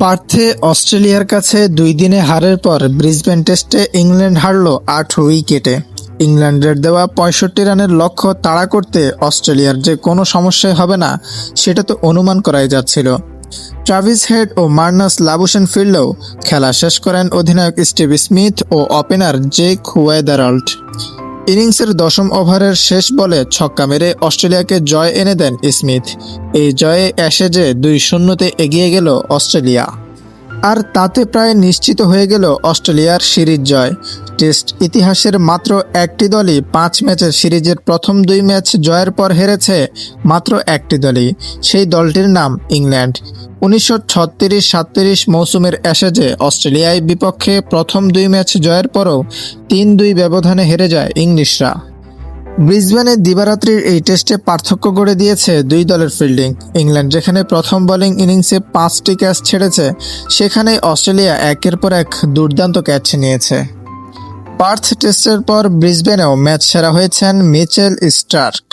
পার্থে অস্ট্রেলিয়ার কাছে দুই দিনে হারের পর ব্রিসবেন টেস্টে ইংল্যান্ড হারল আট উইকেটে। ইংল্যান্ডের দেওয়া পঁয়ষট্টি রানের লক্ষ্য তাড়া করতে অস্ট্রেলিয়ার যে কোনো সমস্যাই হবে না, সেটা তো অনুমান করাই যাচ্ছিল। ট্রাভিস হেড ও মার্নাস লাবুসেন ফিরলেও খেলা শেষ করেন অধিনায়ক স্টিভ স্মিথ ও ওপেনার জেক হুয়েদারাল্ট ইনিংসের দশম ওভারের শেষ বলে ছক্কা মেরে অস্ট্রেলিয়াকে জয় এনে দেন স্মিথ। এই জয়ে অ্যাশেজে দুই শূন্যতে এগিয়ে গেল অস্ট্রেলিয়া। আর তাতে প্রায় নিশ্চিত হয়ে গেল অস্ট্রেলিয়ার সিরিজ জয়। টেস্ট ইতিহাসের মাত্র একটি দলই পাঁচ ম্যাচের সিরিজের প্রথম দুই ম্যাচ জয়ের পর হেরেছে মাত্র একটি দলই, সেই দলটির নাম ইংল্যান্ড। উনিশশো ছত্রিশ সাতত্রিশ মৌসুমের অ্যাশেজে অস্ট্রেলিয়ায় বিপক্ষে প্রথম দুই ম্যাচ জয়ের পরও তিন দুই ব্যবধানে হেরে যায় ইংলিশরা। ব্রিসবেনে দিবারাত্রির এই টেস্টে পার্থক্য গড়ে দিয়েছে দুই দলের ফিল্ডিং। ইংল্যান্ড, যেখানে প্রথম বোলিং ইনিংসে পাঁচটি ক্যাচ ছেড়েছে, সেখানেই অস্ট্রেলিয়া একের পর এক দুর্দান্ত ক্যাচ নিয়েছে। পার্থ টেস্টের পর ব্রিসবেনেও ম্যাচ সেরা হয়েছেন মিচেল স্টার্ক।